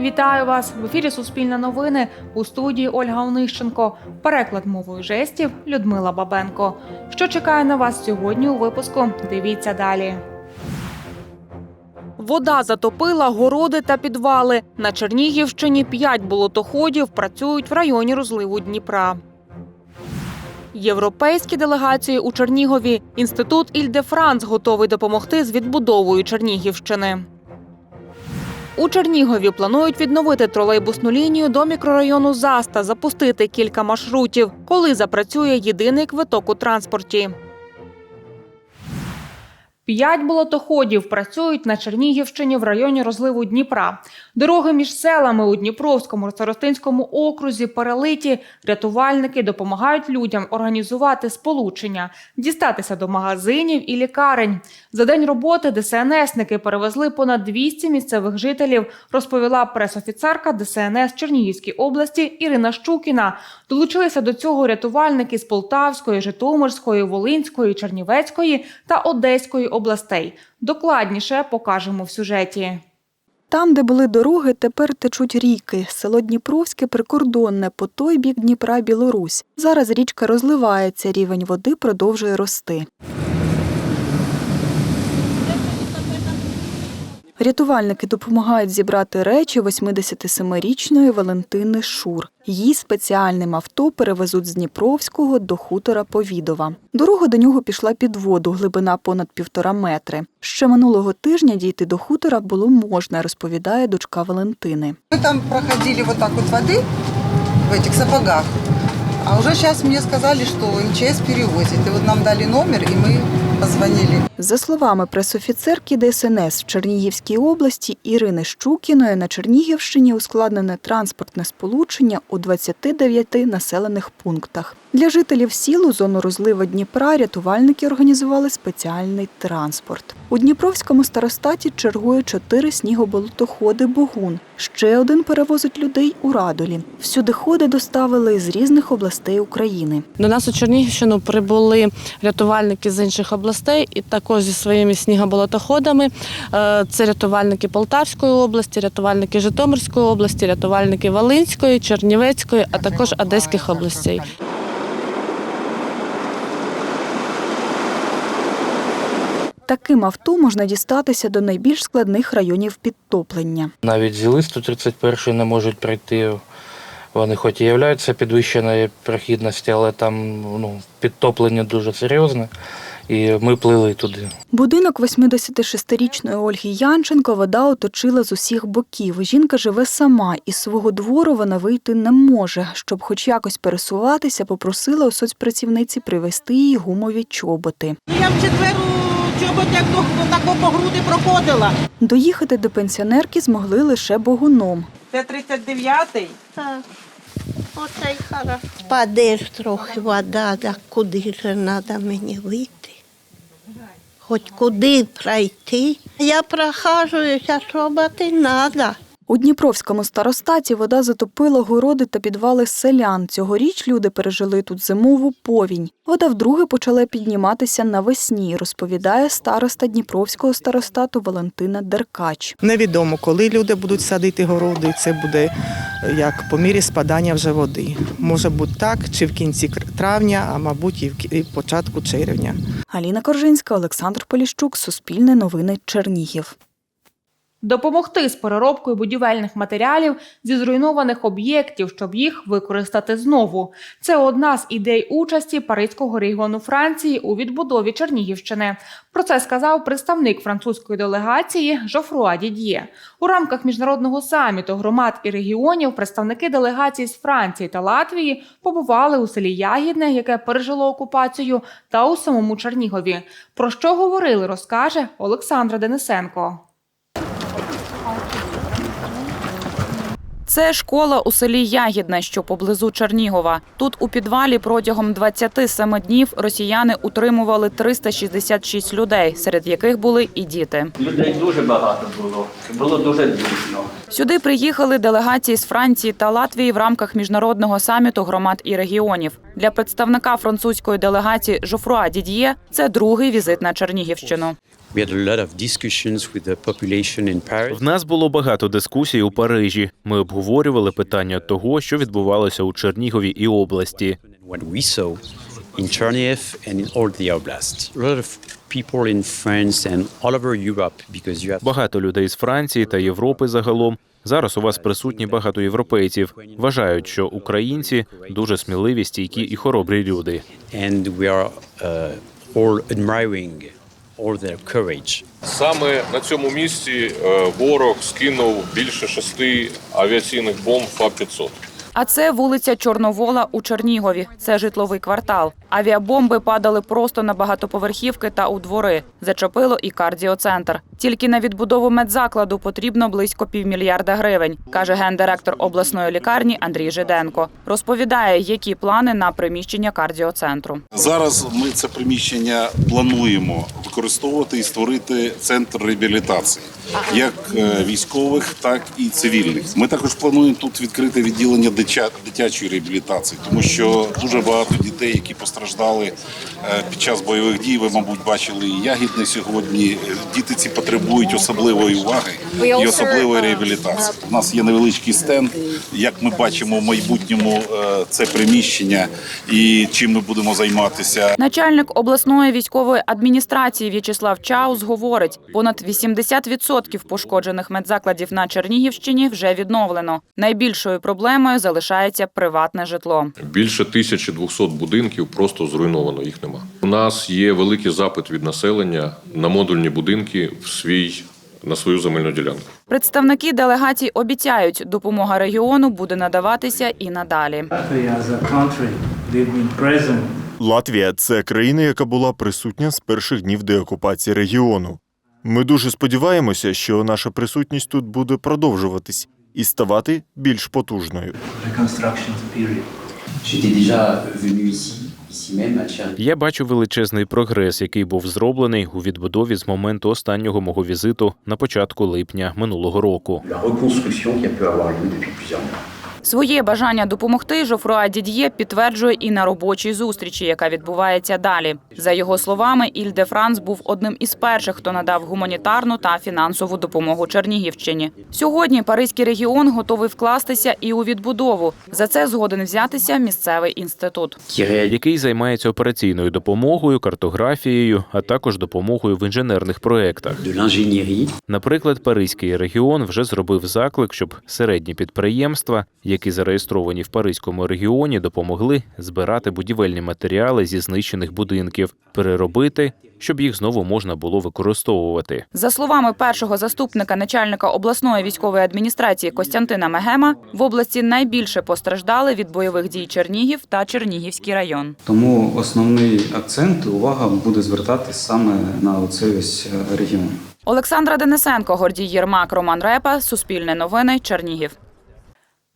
Вітаю вас в ефірі Суспільне новини у студії Ольга Онищенко. Переклад мовою жестів Людмила Бабенко. Що чекає на вас сьогодні у випуску? Дивіться далі. Вода затопила городи та підвали. На Чернігівщині п'ять болотоходів працюють в районі розливу Дніпра. Європейські делегації у Чернігові. Інститут Іль-де-Франц готовий допомогти з відбудовою Чернігівщини. У Чернігові планують відновити тролейбусну лінію до мікрорайону Заста, запустити кілька маршрутів, коли запрацює єдиний квиток у транспорті. П'ять болотоходів працюють на Чернігівщині в районі розливу Дніпра. Дороги між селами у Дніпровському та Ростинському окрузі перелиті. Рятувальники допомагають людям організувати сполучення, дістатися до магазинів і лікарень. За день роботи ДСНСники перевезли понад 200 місцевих жителів, розповіла пресофіцерка ДСНС Чернігівській області Ірина Щукіна. Долучилися до цього рятувальники з Полтавської, Житомирської, Волинської, Чернівецької та Одеської областей. Докладніше покажемо в сюжеті. Там, де були дороги, тепер течуть ріки. Село Дніпровське прикордонне, по той бік Дніпра Білорусь. Зараз річка розливається, рівень води продовжує рости. Рятувальники допомагають зібрати речі 87-річної Валентини Шур. Її спеціальним авто перевезуть з Дніпровського до хутора Повідова. Дорога до нього пішла під воду, глибина понад півтора метри. Ще минулого тижня дійти до хутора було можна, розповідає дочка Валентини. Мы там проходили вот так вот воды в этих сапогах. А уже сейчас мне сказали, что МЧС перевозит. И вот нам дали номер, и мы позвонили. За словами пресофіцерки ДСНС в Чернігівській області Ірини Щукіної, на Чернігівщині ускладнене транспортне сполучення у 29 населених пунктах. Для жителів сіл у зону розлива Дніпра рятувальники організували спеціальний транспорт. У Дніпровському старостаті чергує чотири снігоболотоходи Богун. Ще один перевозить людей у Радолі. Всюди ходи доставили з різних областей України. До нас у Чернігівщину прибули рятувальники з інших областей і також зі своїми снігоболотоходами. Е, Це рятувальники Полтавської області, рятувальники Житомирської області, рятувальники Волинської, Чернівецької, а також Одеських областей. Таким авто можна дістатися до найбільш складних районів підтоплення. Навіть зіли 131 не можуть пройти. Вони хоч і являються підвищеною прохідності, але там ну, підтоплення дуже серйозне. І ми плили туди. Будинок 86-річної Ольги Янченко вода оточила з усіх боків. Жінка живе сама, із свого двору вона вийти не може. Щоб хоч якось пересуватися, попросила у соцпрацівниці привезти їй гумові чоботи. Я в четверу чоботях до тако по груди проходила. Доїхати до пенсіонерки змогли лише богуном. Це 39-й. Так, оце й хорошо. Падеш ж трохи вода, так куди ж треба мені вийти? Хоч куди пройти. Я прохажуюся, роботи треба. У Дніпровському старостаті вода затопила городи та підвали селян. Цьогоріч люди пережили тут зимову повінь. Вода вдруге почала підніматися навесні, розповідає староста Дніпровського старостату Валентина Деркач. Невідомо, коли люди будуть садити городи, це буде е, як по мірі спадання вже води. Може бути так, чи в кінці травня, а мабуть, і в кі- і в початку червня. Аліна Коржинська, Олександр Поліщук, Суспільне новини Чернігів. Допомогти з переробкою будівельних матеріалів зі зруйнованих об'єктів, щоб їх використати знову. Це одна з ідей участі Паризького регіону Франції у відбудові Чернігівщини. Про це сказав представник французької делегації Жофруа Дід'є. У рамках міжнародного саміту громад і регіонів представники делегацій з Франції та Латвії побували у селі Ягідне, яке пережило окупацію, та у самому Чернігові. Про що говорили, розкаже Олександра Денисенко. Це школа у селі Ягідне, що поблизу Чернігова. Тут у підвалі протягом 27 днів росіяни утримували 366 людей, серед яких були і діти. Людей дуже багато було. Було дуже дійсно. Сюди приїхали делегації з Франції та Латвії в рамках міжнародного саміту громад і регіонів. Для представника французької делегації Жофруа Дід'є це другий візит на Чернігівщину. В нас було багато дискусій у Парижі. Ми обговорювали питання того, що відбувалося у Чернігові і області. Багато людей з Франції та Європи загалом. Зараз у вас присутні багато європейців. Вважають, що українці дуже сміливі, стійкі і хоробрі люди. and we are uh, all admiring all their courage. Саме на цьому місці е, ворог скинув більше шести авіаційних бомб ФА-500. А це вулиця Чорновола у Чернігові. Це житловий квартал. Авіабомби падали просто на багатоповерхівки та у двори. Зачепило і кардіоцентр. Тільки на відбудову медзакладу потрібно близько півмільярда гривень, каже гендиректор обласної лікарні Андрій Жиденко. Розповідає, які плани на приміщення кардіоцентру. Зараз ми це приміщення плануємо використовувати і створити центр реабілітації як е, військових, так і цивільних. Ми також плануємо тут відкрити відділення дитячої реабілітації, тому що дуже багато дітей, які постраждали е, під час бойових дій. Ви, мабуть, бачили і ягідне сьогодні. Діти ці потребують особливої уваги і особливої реабілітації. У нас є невеличкий стенд. Як ми бачимо в майбутньому е, це приміщення і чим ми будемо займатися. Начальник обласної військової адміністрації В'ячеслав Чаус говорить, понад 80% пошкоджених медзакладів на Чернігівщині вже відновлено. Найбільшою проблемою залишається приватне житло. Більше 1200 будинків просто зруйновано, їх нема. У нас є великий запит від населення на модульні будинки в свій на свою земельну ділянку. Представники делегацій обіцяють, допомога регіону буде надаватися і надалі. Латвія це країна, яка була присутня з перших днів деокупації регіону. Ми дуже сподіваємося, що наша присутність тут буде продовжуватись і ставати більш потужною. Я бачу величезний прогрес, який був зроблений у відбудові з моменту останнього мого візиту на початку липня минулого року. Своє бажання допомогти Жофруа Дід'є підтверджує і на робочій зустрічі, яка відбувається далі. За його словами, Іль де Франс був одним із перших, хто надав гуманітарну та фінансову допомогу Чернігівщині. Сьогодні Паризький регіон готовий вкластися і у відбудову. За це згоден взятися місцевий інститут. Який займається операційною допомогою, картографією, а також допомогою в інженерних проєктах. Наприклад, Паризький регіон вже зробив заклик, щоб середні підприємства, які зареєстровані в Паризькому регіоні, допомогли збирати будівельні матеріали зі знищених будинків, переробити, щоб їх знову можна було використовувати. За словами першого заступника начальника обласної військової адміністрації Костянтина Мегема, в області найбільше постраждали від бойових дій Чернігів та Чернігівський район. Тому основний акцент увага буде звертатись саме на ось е, регіон. Олександра Денисенко, Гордій Єрмак, Роман Репа, Суспільне новини, Чернігів.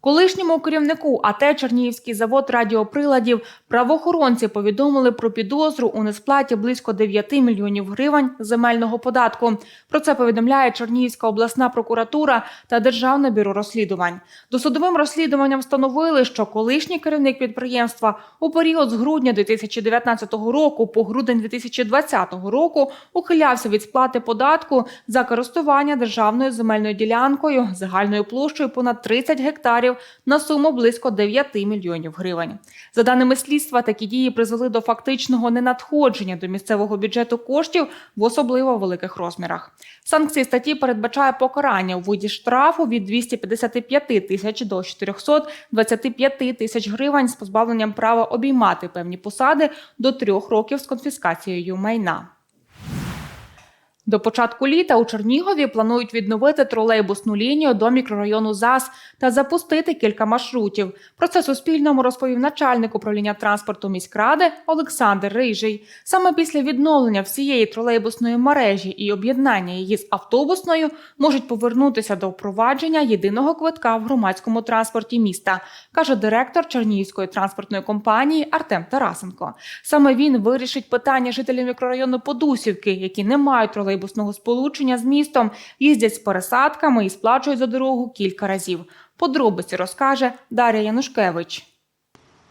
Колишньому керівнику АТ Чернігівський завод радіоприладів правоохоронці повідомили про підозру у несплаті близько 9 мільйонів гривень земельного податку. Про це повідомляє Чернігівська обласна прокуратура та Державне бюро розслідувань. Досудовим розслідуванням встановили, що колишній керівник підприємства у період з грудня 2019 року по грудень 2020 року ухилявся від сплати податку за користування державною земельною ділянкою загальною площею понад 30 гектарів на суму близько 9 мільйонів гривень. За даними слідства, такі дії призвели до фактичного ненадходження до місцевого бюджету коштів в особливо великих розмірах. Санкції статті передбачає покарання у виді штрафу від 255 тисяч до 425 тисяч гривень з позбавленням права обіймати певні посади до трьох років з конфіскацією майна. До початку літа у Чернігові планують відновити тролейбусну лінію до мікрорайону ЗАЗ та запустити кілька маршрутів. Про це Суспільному розповів начальник управління транспорту міськради Олександр Рижий. Саме після відновлення всієї тролейбусної мережі і об'єднання її з автобусною можуть повернутися до впровадження єдиного квитка в громадському транспорті міста, каже директор Чернігівської транспортної компанії Артем Тарасенко. Саме він вирішить питання жителів мікрорайону Подусівки, які не мають тролейбусної тролейбусного сполучення з містом, їздять з пересадками і сплачують за дорогу кілька разів. Подробиці розкаже Дар'я Янушкевич.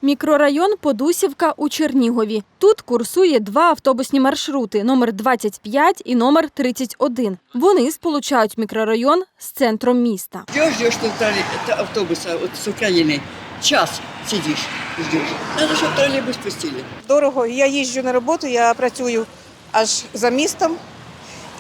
Мікрорайон Подусівка у Чернігові. Тут курсує два автобусні маршрути номер 25 і номер 31. Вони сполучають мікрорайон з центром міста. Что троллей- автобуса вот с Украины. Час сидишь, ждешь. Надо, чтобы троллейбус пустили. Дорого. Я їжджу на роботу, я працюю аж за містом,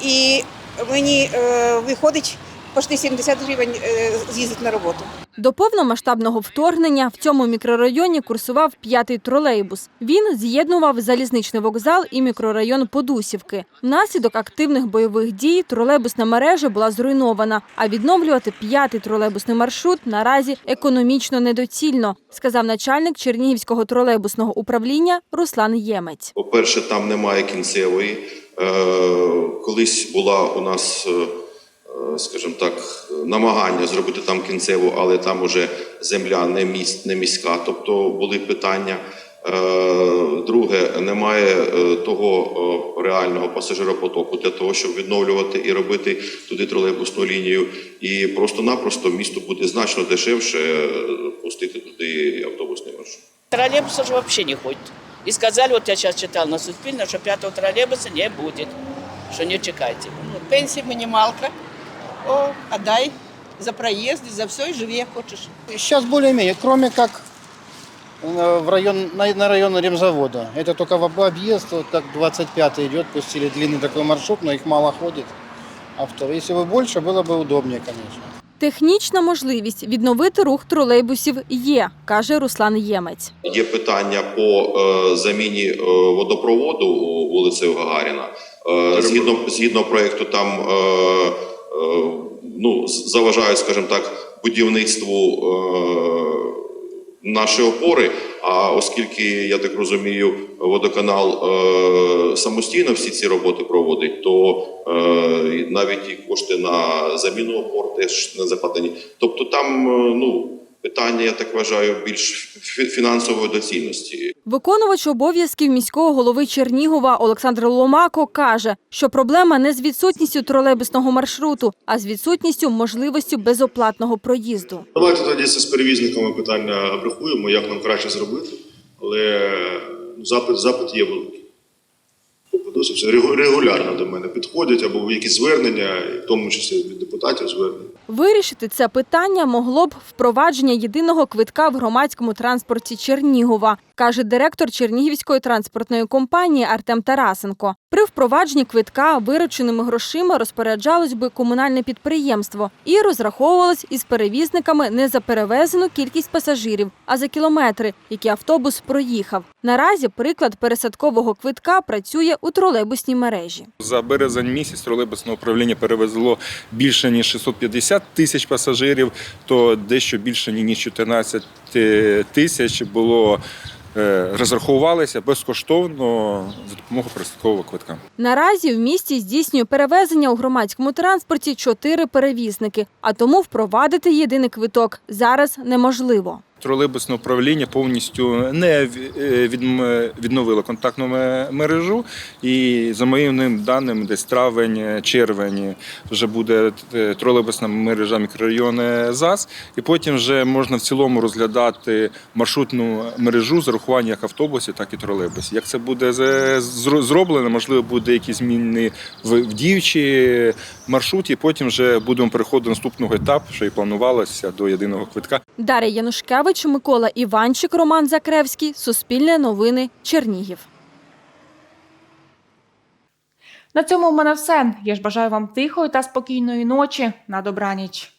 і мені е, виходить почти 70 гривень е, з'їздити на роботу. До повномасштабного вторгнення в цьому мікрорайоні курсував п'ятий тролейбус. Він з'єднував залізничний вокзал і мікрорайон Подусівки. Внаслідок активних бойових дій тролейбусна мережа була зруйнована, а відновлювати п'ятий тролейбусний маршрут наразі економічно недоцільно, сказав начальник Чернігівського тролейбусного управління Руслан Ємець. По-перше, там немає кінцевої. Е, Колись була у нас, е, е, скажімо так, намагання зробити там кінцеву, але там уже земля не, міс, не міська, тобто були питання. Друге, немає того реального пасажиропотоку для того, щоб відновлювати і робити туди тролейбусну лінію. І просто-напросто місту буде значно дешевше пустити туди автобусний маршрут. Троллейбуса же вообще не ходит. И сказали, вот я сейчас читал на Суспільне, что пятого троллейбуса не будет, что не чекайте. Пенсія мінімалка. О, а дай за проїзд, за все і живи, як хочеш. Сейчас более-менее, кроме как э, в район, на, на район ремзавода. Это только в об- объезд, вот так 25 идет, пустили длинный такой маршрут, но их мало ходит. Авто. Если бы больше, было бы удобнее, конечно. Технічна можливість відновити рух тролейбусів є, каже Руслан Ємець. Є питання по е, заміні е, водопроводу у вулицею Гагаріна. Е, згідно, згідно проєкту, там е, е, ну, заважають, скажімо так, будівництву е, наші опори. А оскільки я так розумію, водоканал е, самостійно всі ці роботи проводить, то е, навіть і кошти на заміну опор теж не закладені. Тобто там е, ну питання, я так вважаю, більш фі- фінансової доцільності. Виконувач обов'язків міського голови Чернігова Олександр Ломако каже, що проблема не з відсутністю тролейбусного маршруту, а з відсутністю можливості безоплатного проїзду. Давайте тоді це з перевізниками питання обрахуємо, як нам краще зробити. Але запит, запит є великий. Досить регулярно до мене підходять або якісь звернення, в тому числі від депутатів звернення. Вирішити це питання могло б впровадження єдиного квитка в громадському транспорті Чернігова, каже директор Чернігівської транспортної компанії Артем Тарасенко. При впровадженні квитка вирученими грошима розпоряджалось би комунальне підприємство і розраховувалось із перевізниками не за перевезену кількість пасажирів, а за кілометри, які автобус проїхав. Наразі приклад пересадкового квитка працює у тролейбусній мережі. За березень місяць тролейбусне управління перевезло більше ніж 650 тисяч пасажирів, то дещо більше ніж 14 тисяч було е, розрахувалися безкоштовно за допомогою пересадкового квитка. Наразі в місті здійснює перевезення у громадському транспорті чотири перевізники, а тому впровадити єдиний квиток зараз неможливо. Тролейбусне управління повністю не е, відм- відновило контактну мережу, і за моїм даним, десь травень, червень вже буде е, тролейбусна мережа мікрорайону ЗАЗ, і потім вже можна в цілому розглядати маршрутну мережу з урахуванням як автобусів, так і тролейбусів. Як це буде зроблено, можливо, буде якісь зміни в діючі маршруті. Потім вже будемо переходити до наступного етапу, що і планувалося до єдиного квитка. Дар'я Янушкевич, Микола Іванчик, Роман Закревський, Суспільне новини, Чернігів. На цьому в мене все. Я ж бажаю вам тихої та спокійної ночі. На добраніч.